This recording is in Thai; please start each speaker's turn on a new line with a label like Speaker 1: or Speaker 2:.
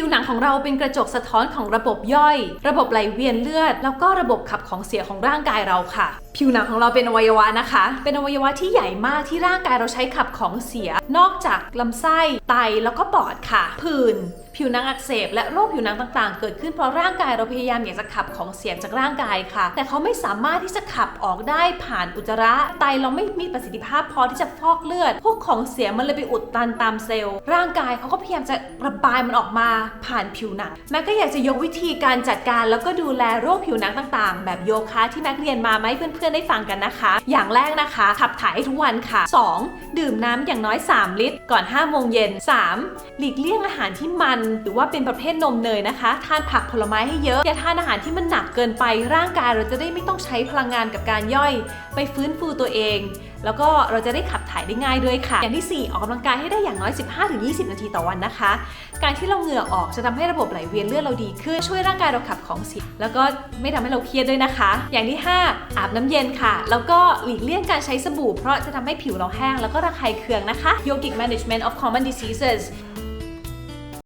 Speaker 1: ผิวหนังของเราเป็นกระจกสะท้อนของระบบย่อย ระบบไหลเวียนเลือด แล้วก็ระบบขับของเสียของร่างกายเราค่ะ ผิวหนังของเราเป็นอวัยวะนะคะ เป็นอวัยวะที่ใหญ่มากที่ร่างกายเราใช้ขับของเสีย นอกจากลำไส้ไตแล้วก็ปอดค่ะ ผื่น ผิวหนังอักเสบและโรคผิวหนังต่างๆ เกิดขึ้นเพราะร่างกายเราพยายามอยากจะขับของเสียจากร่างกายค่ะ แต่เขาไม่สามารถที่จะขับออกได้ผ่านอุจจาระไตเราไม่มีประสิทธิภาพพอที่จะฟอกเลือด พวกของเสียมันเลยไปอุดตันตามเซลล์ ร่างกายเขาก็พยายามจะระบายมันออกมาผ่านผิวหนังแม็กก็อยากจะยกวิธีการจัดการแล้วก็ดูแลโรคผิวหนังต่างๆ แบบโยคะที่แม็กเรียนมาไหมเพื่อนๆได้ฟังกันนะคะ อย่างแรกนะคะ ขับถ่ายทุกวันค่ะ 2. ดื่มน้ำอย่างน้อย 3 ลิตร ก่อน5โมงเย็น 3. หลีกเลี่ยงอาหารที่มันหรือว่าเป็นประเภทนมเนยนะคะ ทานผักผลไม้ให้เยอะ อย่าทานอาหารที่มันหนักเกินไป ร่างกายเราจะได้ไม่ต้องใช้พลังงานกับการย่อย ไปฟื้นฟูตัวเอง แล้วก็เราจะได้ขับถ่ายได้ง่ายด้วยค่ะ อย่างที่ 4 ออกกำลังกายให้ได้อย่างน้อย 15-20 นาทีต่อวันนะคะ การที่เราเหงื่อออกจะทำให้ระบบไหลเวียนเลือดเราดีขึ้นช่วยร่างกายเราขับของเสียแล้วก็ไม่ทำให้เราเครียดด้วยนะคะ อย่างที่ 5 อาบน้ำเย็นค่ะ แล้วก็หลีกเลี่ยงการใช้สบู่ เพราะจะทำให้ผิวเราแห้งแล้วก็ระคายเคืองนะคะ Yogic Management of Common Diseases